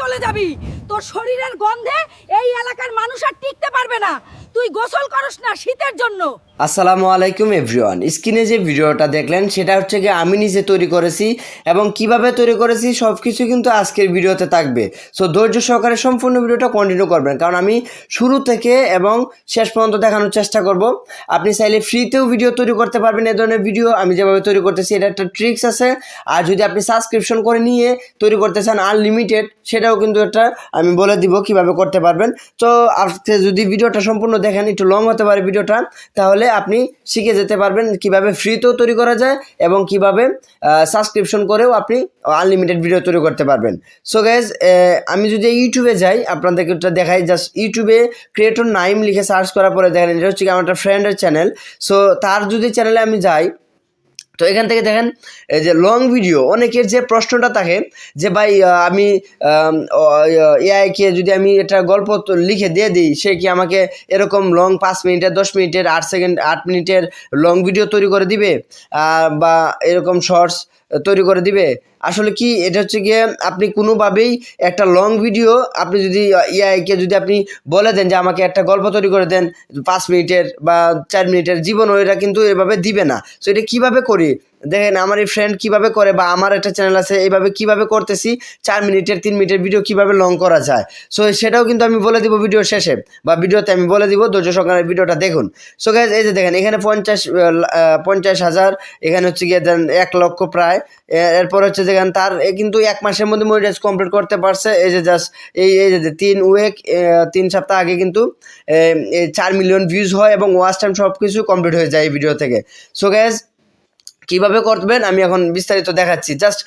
চলে যাবি। তোর শরীরের গন্ধে এই এলাকার মানুষ আর টিকতে পারবে না। তুই গোসল করস না শীতের জন্য। আসসালামু আলাইকুম এভরিওয়ান। স্ক্রিনে যে ভিডিওটা দেখলেন, সেটা হচ্ছে গিয়ে আমি নিজে তৈরি করেছি এবং কীভাবে তৈরি করেছি সব কিছু কিন্তু আজকের ভিডিওতে থাকবে। সো ধৈর্য সহকারে সম্পূর্ণ ভিডিওটা কন্টিনিউ করবেন, কারণ আমি শুরু থেকে এবং শেষ পর্যন্ত দেখানোর চেষ্টা করব। আপনি চাইলে ফ্রিতেও ভিডিও তৈরি করতে পারবেন, এ ধরনের ভিডিও আমি যেভাবে তৈরি করতেছি এটা একটা ট্রিক্স আছে। আর যদি আপনি সাবস্ক্রিপশন করে নিয়ে তৈরি করতে চান আনলিমিটেড সেটাও কিন্তু একটা আমি বলে দিব কীভাবে করতে পারবেন। তো আজকে যদি ভিডিওটা সম্পূর্ণ দেখেন, একটু লং হতে পারে ভিডিওটা, তাহলে আপনি শিখে যেতে পারবেন কীভাবে ফ্রিতেও তৈরি করা যায় এবং কীভাবে সাবস্ক্রিপশন করেও আপনি আনলিমিটেড ভিডিও তৈরি করতে পারবেন। সো গ্যাস আমি যদি ইউটিউবে যাই, আপনাদেরকে ওটা দেখাই জাস্ট ইউটিউবে ক্রিয়েটর নাইম লিখে সার্চ করার পরে দেখেন, এটা হচ্ছে কি আমার একটা ফ্রেন্ডের চ্যানেল সো তার যদি চ্যানেলে আমি যাই তো এখান থেকে দেখেন, এই যে লং ভিডিও অনেকের যে প্রশ্নটা থাকে যে, ভাই আমি এআইকে যদি আমি এটা গল্প লিখে দিয়ে দিই, সে কি আমাকে এরকম লং পাঁচ মিনিটের দশ মিনিটের, আট সেকেন্ড আট মিনিটের লং ভিডিও তৈরি করে দিবে? বা এরকম শর্টস তৈরি করে দিবে। আসলে কি, এটা হচ্ছে গিয়ে আপনি কোনোভাবেই একটা লং ভিডিও আপনি যদি ইআইকে যদি আপনি বলে দেন যে আমাকে একটা গল্প তৈরি করে দেন, পাঁচ মিনিটের বা চার মিনিটের জীবন ওইটা কিন্তু এভাবে দিবে না। তো এটা কীভাবে করি? দেখেন, আমার এই ফ্রেন্ড কীভাবে করে বা আমার একটা চ্যানেল আছে, এইভাবে কীভাবে করতেছি, চার মিনিটের, তিন মিনিটের ভিডিও কীভাবে লং করা যায়। সো সেটাও কিন্তু আমি বলে দিব ভিডিও শেষে, বা ভিডিওতে আমি বলে দিব, ধৈর্য সহকারে ভিডিওটা দেখুন। সো গাইজ এই যে দেখেন, এখানে পঞ্চাশ পঞ্চাশ হাজার, এখানে হচ্ছে গিয়ে দেন এক লক্ষ প্রায়। এরপর হচ্ছে দেখেন, তার কিন্তু এক মাসের মধ্যে মনিটাইজ কমপ্লিট করতে পারছে। এই যে জাস্ট এই এই যে তিন উইক তিন সপ্তাহ আগে কিন্তু চার মিলিয়ন ভিউজ হয় এবং ওয়াচ টাইম সব কিছু কমপ্লিট হয়ে যায় এই ভিডিও থেকে। সো গ্যাস কীভাবে করবেন আমি এখন বিস্তারিত দেখাচ্ছি। জাস্ট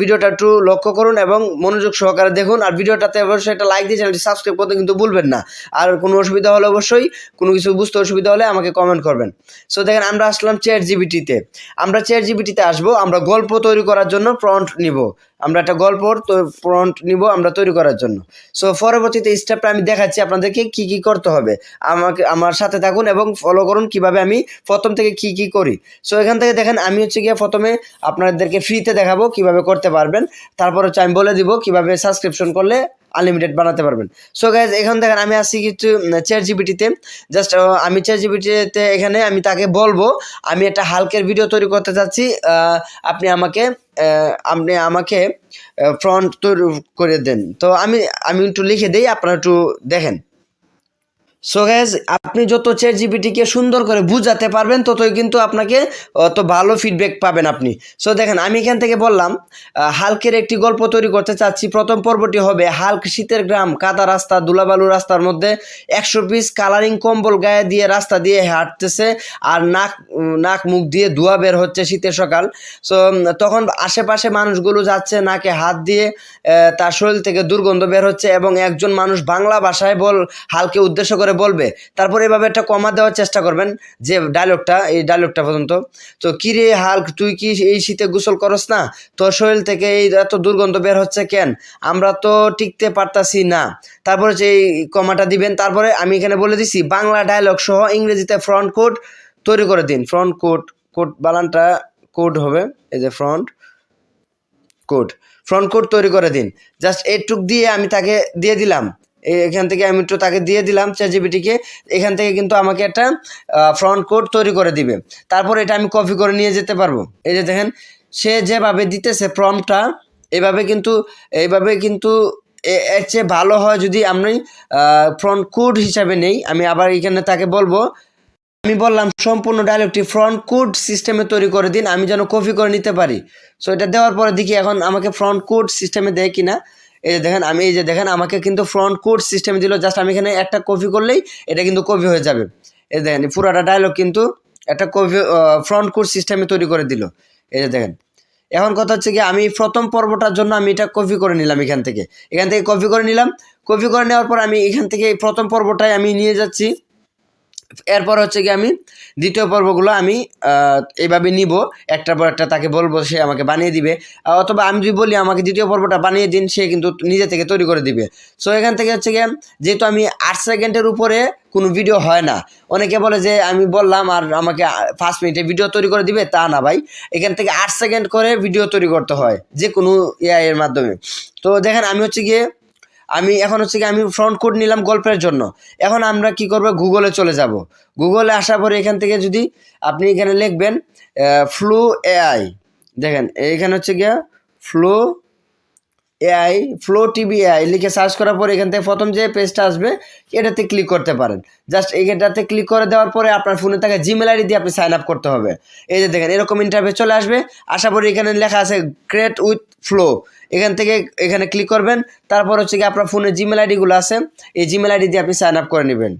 ভিডিওটা একটু লক্ষ্য করুন এবং মনোযোগ সহকারে দেখুন। আর ভিডিওটাতে অবশ্যই একটা লাইক দিয়ে চ্যানেলটি সাবস্ক্রাইব করতে কিন্তু ভুলবেন না। আর কোনো অসুবিধা হলে অবশ্যই, কোনো কিছু বুঝতে অসুবিধা হলে আমাকে কমেন্ট করবেন। সো দেখেন, আমরা আসলাম চেয়ার জিবিটিতে আমরা চেয়ার জিবিটিতে আসব, আমরা গল্প তৈরি করার জন্য প্রন্ট নিব। আমরা একটা গল্প প্রন্ট নিব আমরা তৈরি করার জন্য। সো পরবর্তীতে স্টেপটা আমি দেখাচ্ছি আপনাদেরকে কি কি করতে হবে। আমাকে, আমার সাথে থাকুন এবং ফলো করুন কীভাবে আমি প্রথম থেকে কি কি করি। সো এখান থেকে দেখেন আমি হচ্ছে গিয়ে প্রথমে আপনাদেরকে ফ্রিতে দেখাবো কীভাবে করতে পারবেন। তারপর হচ্ছে আমি বলে দিব কীভাবে সাবস্ক্রিপশন করলে আনলিমিটেড বানাতে পারবেন। সো গাইজ এখন দেখেন আমি আসছি কিছু চেয়ার জিবিটিতে জাস্ট আমি চেয়ার জিবিটিতে এখানে আমি তাকে বলব, আমি একটা হালকের ভিডিও তৈরি করতে চাচ্ছি আপনি আমাকে আপনি আমাকে ফ্রন্ট তৈরি করে দেন। তো আমি আমি একটু লিখে দিই, আপনারা একটু দেখেন। সো গ্যাস আপনি যত চেয়ার জিপিটিকে সুন্দর করে বুঝাতে পারবেন, ততই কিন্তু আপনাকে অত ভালো ফিডব্যাক পাবেন আপনি। সো দেখেন, আমি এখান থেকে বললাম হালকের একটি গল্প তৈরি করতে চাচ্ছি। প্রথম পর্বটি হবে, হালক শীতের গ্রাম, কাদা রাস্তা, দুলাবালু রাস্তার মধ্যে একশো পিস কালারিং কম্বল গায়ে দিয়ে রাস্তা দিয়ে হাঁটতেছে আর নাক নাক, মুখ দিয়ে ধোয়া বের হচ্ছে শীতের সকাল। সো তখন আশেপাশে মানুষগুলো যাচ্ছে, নাকে হাত দিয়ে তার শরীর থেকে দুর্গন্ধ বের হচ্ছে এবং একজন মানুষ বাংলা ভাষায় বল, হালকে উদ্দেশ্য করে বলবে। তারপর এভাবে একটা কমা দেওয়ার চেষ্টা করবেন, যে ডায়লগটা এই ডায়লগটা পর্যন্ত। তো কি রে হাল্ক, তুই কি এই শীতে গোসল করস না? তোর শরীর থেকে এই এত দুর্গন্ধ বের হচ্ছে কেন? আমরা তো টিকতে পারতাছি না। তারপরে যে কমাটা দিবেন, তারপরে আমি এখানে বলে দিছি, বাংলা ডায়লগ সহ ইংরেজিতে ফ্রন্ট কোড তৈরি করে দিন। ফ্রন্ট কোড কোড বালানটা কোড হবে, এই যে ফ্রন্ট কোড ফ্রন্ট কোড তৈরি করে দিন। জাস্ট এইটুক দিয়ে আমি তাকে দিয়ে দিলাম। এখান থেকে আমি একটু তাকে দিয়ে দিলাম চ্যাজিবিটিকে এখান থেকে কিন্তু আমাকে একটা ফ্রন্ট কোড তৈরি করে দিবে। তারপর এটা আমি কপি করে নিয়ে যেতে পারব। এই যে দেখেন, সে যেভাবে দিতেছে প্রমটা এভাবে কিন্তু এইভাবে কিন্তু এর চেয়ে ভালো হয় যদি আমি ফ্রন্ট কোড হিসাবে নেই। আমি আবার এখানে তাকে বলব, আমি বললাম, সম্পূর্ণ ডায়লগটি ফ্রন্ট কোড সিস্টেমে তৈরি করে দিন, আমি যেন কপি করে নিতে পারি। সো এটা দেওয়ার পরে দেখি এখন আমাকে ফ্রন্ট কোড সিস্টেমে দেয় কিনা। এই যে দেখেন, আমি এই যে দেখেন, আমাকে কিন্তু ফ্রন্ট কোড সিস্টেম দিল জাস্ট আমি এখানে একটা কপি করলেই এটা কিন্তু কপি হয়ে যাবে। এই দেখেন পুরোটা ডায়লগ কিন্তু একটা কপি ফ্রন্ট কোড সিস্টেমে তৈরি করে দিল। এই যে দেখেন, এখন কথা হচ্ছে কি, আমি প্রথম পর্বটার জন্য আমি এটা কপি করে নিলাম এখান থেকে। এখান থেকে কপি করে নিলাম। কপি করে নেওয়ার পর আমি এখান থেকে প্রথম পর্বটাই আমি নিয়ে যাচ্ছি। এরপর হচ্ছে কি আমি দ্বিতীয় পর্বগুলো আমি এইভাবে নিব। একটার পর একটা তাকে বলব, সে আমাকে বানিয়ে দিবে। অথবা আমি যদি বলি, আমাকে দ্বিতীয় পর্বটা বানিয়ে দিন, সে কিন্তু নিজে থেকে তৈরি করে দিবে। সো এখান থেকে হচ্ছে গিয়ে, যেহেতু আমি আট সেকেন্ডের উপরে কোনো ভিডিও হয় না, অনেকে বলে যে, আমি বললাম আর আমাকে পাঁচ মিনিটে ভিডিও তৈরি করে দিবে, তা না ভাই। এখান থেকে আট সেকেন্ড করে ভিডিও তৈরি করতে হয় যে কোনো এআই এর মাধ্যমে। তো দেখেন, আমি হচ্ছে গিয়ে আমি এখন হচ্ছে কি, আমি ফ্রন্ট কোড নিলাম গল্পের জন্য। এখন আমরা কি করব? গুগলে চলে যাব। গুগলে আসার পরে এখান থেকে যদি আপনি এখানে লিখবেন ফ্লু এআই দেখেন এখানে হচ্ছে গিয়া flow AI flow TV AI লিখে সার্চ করার পরে এখান থেকে প্রথম যে পেজটা আসবে, এটাতে ক্লিক করতে পারেন। জাস্ট এটাতে ক্লিক করে দেওয়ার পরে আপনার ফোনে থাকা জিমেল আইডি দিয়ে আপনি সাইন আপ করতে হবে। এই যে দেখেন, এরকম ইন্টারভিউ চলে আসবে। আসার পরে এখানে লেখা আছে ক্রিয়েট উইথ ফ্লো এখান থেকে এখানে ক্লিক করবেন। তারপর হচ্ছে কি আপনার ফোনে জিমেল আইডিগুলো আছে। এই জিমেল আইডি দিয়ে আপনি সাইন আপ করে নেবেন।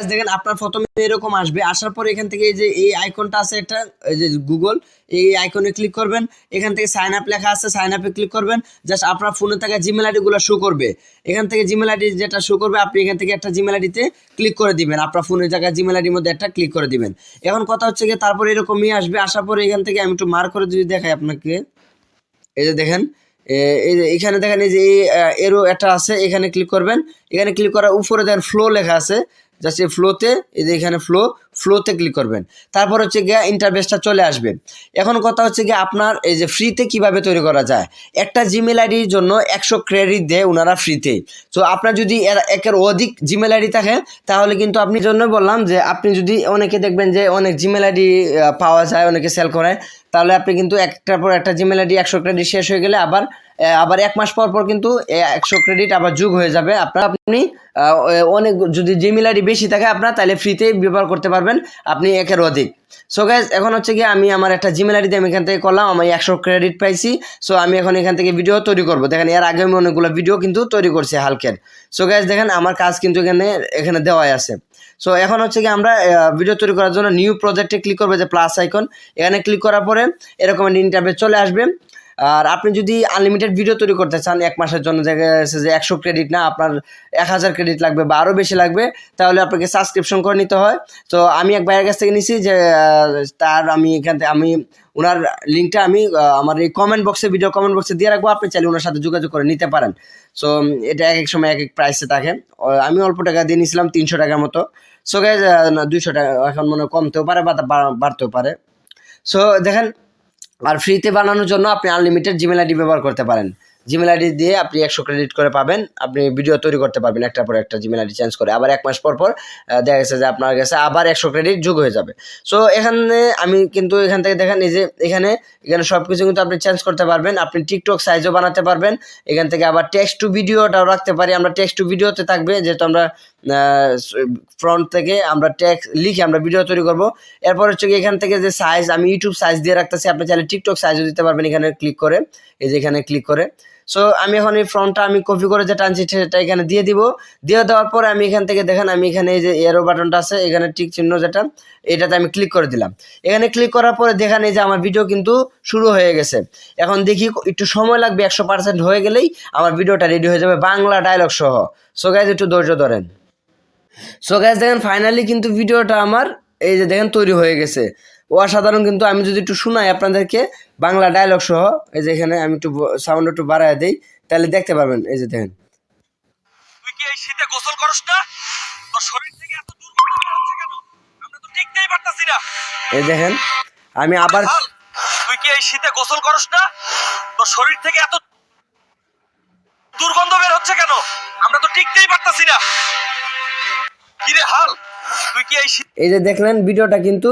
দেখেন, আপনার প্রথমে এরকম আসবে। আসার পর এখান থেকে এই যে এই আইকনটা আছে একটা, এই যে গুগল এই আইকনে ক্লিক করবেন। এখান থেকে সাইন আপ লেখা আছে সাইন আপে ক্লিক করবেন। জাস্ট আপনার ফোনে থাকা জিমেল আইডিগুলো শো করবে। এখান থেকে জিমেল আইডি যেটা শো করবে, আপনি এখান থেকে একটা জিমেল আইডিতে ক্লিক করে দিবেন। আপনার ফোনের জায়গায় জিমেল আইডির মধ্যে একটা ক্লিক করে দিবেন। এখন কথা হচ্ছে গিয়ে, তারপরে এরকমই আসবে। আসার পরে এখান থেকে আমি একটু মার করে যদি দেখাই আপনাকে। এই যে দেখেন এই যে এখানে দেখেন, এই যে এই এরো একটা আছে, এখানে ক্লিক করবেন। এখানে ক্লিক করার উপরে দেখেন ফ্লো লেখা আছে। জাস্ট এই ফ্লোতে এই যে এখানে ফ্লো ফ্লোতে ক্লিক করবেন। তারপর হচ্ছে গিয়ে ইন্টারভেসটা চলে আসবে। এখন কথা হচ্ছে গিয়ে আপনার এই যে ফ্রিতে কীভাবে তৈরি করা যায়? একটা জিমেল আইডির জন্য একশো ক্রেডিট দেয় ওনারা ফ্রিতে তো। আপনার যদি একের অধিক জিমেল আইডি থাকে, তাহলে কিন্তু আপনি জন্য বললাম যে, আপনি যদি অনেকে দেখবেন যে অনেক জিমেল আইডি পাওয়া যায়, অনেকে সেল করায় তাহলে আপনি কিন্তু একটার পর একটা জিমেল আইডি একশো ক্রেডিট শেষ হয়ে গেলে আবার আবার এক মাস পর পর কিন্তু একশো ক্রেডিট আবার যোগ হয়ে যাবে। আপনার আপনি অনেক, যদি জিমেল আইডি বেশি থাকে আপনার, তাহলে ফ্রিতে ব্যবহার করতে পারবেন। আপনি একের অধিক। সো গাইজ এখন হচ্ছে কি আমি আমার একটা জিমেল আইডি আমি এখান থেকে করলাম, আমি একশো ক্রেডিট পাইছি। সো আমি এখন এখান থেকে ভিডিও তৈরি করব। দেখেন, এর আগে আমি অনেকগুলো ভিডিও কিন্তু তৈরি করছি হালকের। সো গাইজ দেখেন, আমার কাজ কিন্তু এখানে এখানে দেওয়াই আছে। সো এখন হচ্ছে কি আমরা ভিডিও তৈরি করার জন্য নিউ প্রজেক্টে ক্লিক করব, যে প্লাস আইকন এখানে ক্লিক করার পরে এরকম ইন্টারভিউ চলে আসবে। আর আপনি যদি আনলিমিটেড ভিডিও তৈরি করতে চান, এক মাসের জন্য দেখা যাচ্ছে যে একশো ক্রেডিট না, আপনার এক হাজার ক্রেডিট লাগবে বা আরও বেশি লাগবে, তাহলে আপনাকে সাবস্ক্রিপশন করে নিতে হয়। তো আমি এক ভাইয়ের কাছ থেকে নিছি যে তার আমি এখান থেকে, আমি ওনার লিঙ্কটা আমি আমার এই কমেন্ট বক্সে ভিডিও কমেন্ট বক্সে দিয়ে রাখব। আপনি চাইলে ওনার সাথে যোগাযোগ করে নিতে পারেন। সো এটা এক এক সময় এক এক প্রাইসে থাকে। আমি অল্প টাকা দিয়ে নিয়েছিলাম তিনশো টাকার মতো। সো গাইজ দুইশো টাকা এখন মনে কমতেও পারে বা- বাড়তেও পারে। সো দেখেন আর ফ্রিতে বানানোর জন্য আপনি আনলিমিটেড জিমেল আইডি ব্যবহার করতে পারেন। জিমেল আইডি দিয়ে আপনি একশো ক্রেডিট করে পাবেন। আপনি ভিডিও তৈরি করতে পারবেন একটার পর একটা জিমেল আইডি চেঞ্জ করে। আবার এক মাস পর পর দেখা গেছে যে আপনার কাছে আবার একশো ক্রেডিট যোগ হয়ে যাবে। সো এখানে আমি কিন্তু এখান থেকে দেখেন, এই যে এখানে এখানে সব কিছু কিন্তু আপনি চেঞ্জ করতে পারবেন। আপনি টিকটক সাইজও বানাতে পারবেন। এখান থেকে আবার টেক্সট টু ভিডিওটাও রাখতে পারি। আমরা টেক্সট টু ভিডিওতে থাকবে, যেহেতু আমরা ফ্রন্ট থেকে আমরা টেক্সট লিখে আমরা ভিডিও তৈরি করব। এরপর হচ্ছে কি এখান থেকে যে সাইজ আমি ইউটিউব সাইজ দিয়ে রাখতেছি। আপনি চাইলে টিকটক সাইজও দিতে পারবেন এখানে ক্লিক করে। এই যে এখানে ক্লিক করে। সো আমি এখন এই ফ্রন্টটা আমি কপি করে যেটা আনছি সেটা এখানে দিয়ে দিব। দিয়ে দেওয়ার পরে আমি এখান থেকে দেখেন, আমি এখানে এই যে এরো বাটনটা আছে, এখানে টিক চিহ্ন যেটা, এটাতে আমি ক্লিক করে দিলাম। এখানে ক্লিক করার পরে দেখেন, এই যে আমার ভিডিও কিন্তু শুরু হয়ে গেছে। এখন দেখি একটু সময় লাগবে, একশো পার্সেন্ট হয়ে গেলেই আমার ভিডিওটা রেডি হয়ে যাবে বাংলা ডায়লগ সহ। সো গাইজ একটু ধৈর্য ধরেন। সো গাইজ দেখেন ফাইনালি কিন্তু ভিডিওটা আমার এই যে দেখেন তৈরি হয়ে গেছে। অসাধারণ কিন্তু আমি যদি একটু শোনাই আপনাদেরকে বাংলা ডায়লগ সহ এই যে এখানে আমি একটু সাউন্ড একটু বাড়ায় দিই তাহলে দেখতে পারবেন এই যে দেখেন। তুই কি এই শীতে গোসল করস না? তোর শরীর থেকে এত দুর্গন্ধ হচ্ছে কেন? আমরা তো টিকতেই পারতাছি না। এই দেখেন আমি আবার তুই কি এই শীতে গোসল করস না? তোর শরীর থেকে এত দুর্গন্ধ বের হচ্ছে কেন? আমরা তো টিকতেই পারতাছি না। এই যে দেখলেন ভিডিওটা কিন্তু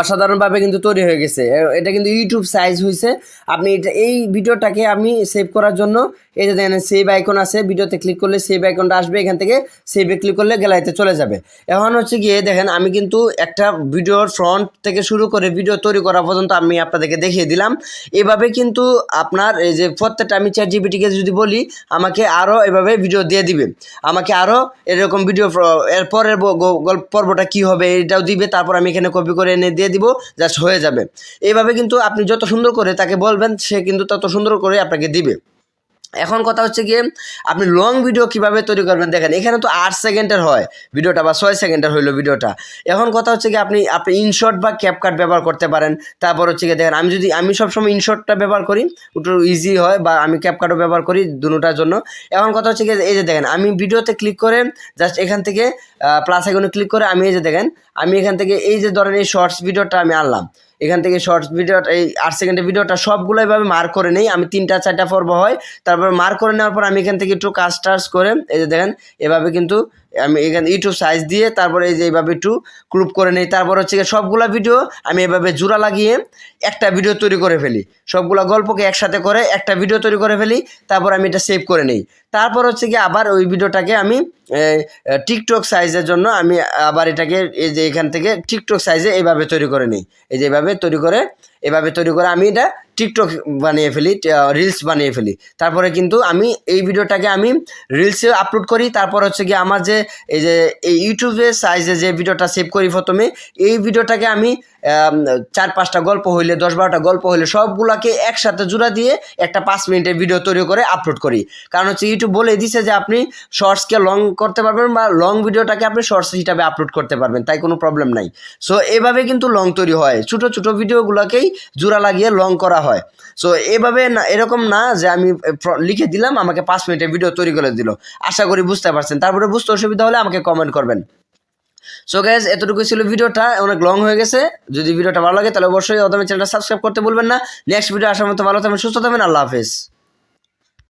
অসাধারণভাবে কিন্তু তৈরি হয়ে গেছে। এটা কিন্তু ইউটিউব সাইজ হয়েছে আপনি এটা, এই ভিডিওটাকে আমি সেভ করার জন্য এই যে দেখেন সেভ আইকন আছে, ভিডিওতে ক্লিক করলে সেভ আইকনটা আসবে, এখান থেকে সেভে ক্লিক করলে গ্যালারিতে চলে যাবে। এখন হচ্ছে গিয়ে দেখেন, আমি কিন্তু একটা ভিডিওর ফ্রন্ট থেকে শুরু করে ভিডিও তৈরি করা পর্যন্ত আমি আপনাদেরকে দেখিয়ে দিলাম। এভাবে কিন্তু আপনার এই যে প্রত্যেকটা আমি চ্যাট জিবিটিকে যদি বলি, আমাকে আরও এভাবে ভিডিও দিয়ে দিবে। আমাকে আরও এরকম ভিডিও এর পরের পর্বটা কী হবে, এটাও দিবে। তারপর আমি এখানে কপি করে এনে দিয়ে দিব জাস্ট হয়ে যাবে। এইভাবে কিন্তু আপনি যত সুন্দর করে তাকে বলবেন, সে কিন্তু তত সুন্দর করে আপনাকে দিবে। এখন কথা হচ্ছে গিয়ে, আপনি লং ভিডিও কীভাবে তৈরি করবেন দেখেন, এখানে তো আট সেকেন্ডের হয় ভিডিওটা বা ছয় সেকেন্ডের হইল ভিডিওটা। এখন কথা হচ্ছে কি আপনি আপনি ইনশর্ট বা ক্যাপকাট ব্যবহার করতে পারেন। তারপর হচ্ছে গিয়ে দেখেন, আমি যদি, আমি সবসময় ইনশর্টটা ব্যবহার করি ওটা ইজি হয় বা আমি ক্যাপকাটও ব্যবহার করি দুটার জন্য। এখন কথা হচ্ছে গিয়ে, এই যে দেখেন, আমি ভিডিওতে ক্লিক করে জাস্ট এখান থেকে প্লাস এখানে ক্লিক করে আমি এই যে দেখেন, আমি এখান থেকে এই যে ধরেন এই শর্টস ভিডিওটা আমি আনলাম। এখান থেকে শর্টস ভিডিওটা এই আট সেকেন্ডের ভিডিওটা সবগুলো এভাবে মার করে নেই। আমি তিনটা, চারটা পর্ব হয়। তারপর মার করে নেওয়ার পর আমি এখান থেকে একটু কাজ টাজ করে, এই যে দেখেন, এভাবে কিন্তু আমি এখানে ইউটিউব সাইজ দিয়ে তারপরে এই যে এইভাবে একটু ক্লুপ করে নিই। তারপর হচ্ছে গিয়ে সবগুলা ভিডিও আমি এভাবে জোড়া লাগিয়ে একটা ভিডিও তৈরি করে ফেলি। সবগুলা গল্পকে একসাথে করে একটা ভিডিও তৈরি করে ফেলি, তারপর আমি এটা সেভ করে নিই। তারপর হচ্ছে কি আবার ওই ভিডিওটাকে আমি টিকটক সাইজের জন্য আমি আবার এটাকে এই যে এখান থেকে টিকটক সাইজে এইভাবে তৈরি করে নিই। এই যে এইভাবে তৈরি করে এভাবে তৈরি করে আমি এটা টিকটক বানিয়ে ফেলি রিলস বানিয়ে ফেলি। তারপরে কিন্তু আমি এই ভিডিওটাকে আমি রিলসে আপলোড করি। তারপর হচ্ছে কি আমার যে এই যে এই ইউটিউবে সাইজে যে ভিডিওটা সেভ করি প্রথমে এই ভিডিওটাকে আম, চার পাঁচটা গল্প হইলে, দশ বারোটা গল্প হইলে সবগুলাকে একসাথে জোড়া দিয়ে একটা পাঁচ মিনিটের ভিডিও তৈরি করে আপলোড করি। কারণ হচ্ছে ইউটিউব বলে দিছে যে আপনি শর্টসকে লং করতে পারবেন বা লং ভিডিওটাকে আপনি শর্টস হিসাবে আপলোড করতে পারবেন, তাই কোনো প্রবলেম নাই। সো এভাবে কিন্তু লং তৈরি হয়। ছোটো ছোটো ভিডিওগুলোকেই জোড়া লাগিয়ে লং করা হয়। সো এভাবে না, এরকম না যে আমি লিখে দিলাম, আমাকে পাঁচ মিনিটের ভিডিও তৈরি করে দিল। আশা করি বুঝতে পারছেন। তারপরে বুঝতে অসুবিধা হলে আমাকে কমেন্ট করবেন। সো গ্যাস এতটুকু ছিল ভিডিওটা। অনেক লং হয়ে গেছে। যদি ভিডিওটা ভালো লাগে, তাহলে অবশ্যই অদমে চ্যানেলটা সাবস্ক্রাইব করতে বলবেন না। নেক্সট ভিডিও আসার মতো ভালো থাকবেন, সুস্থ থাকবেন, আল্লাহ হাফেজ।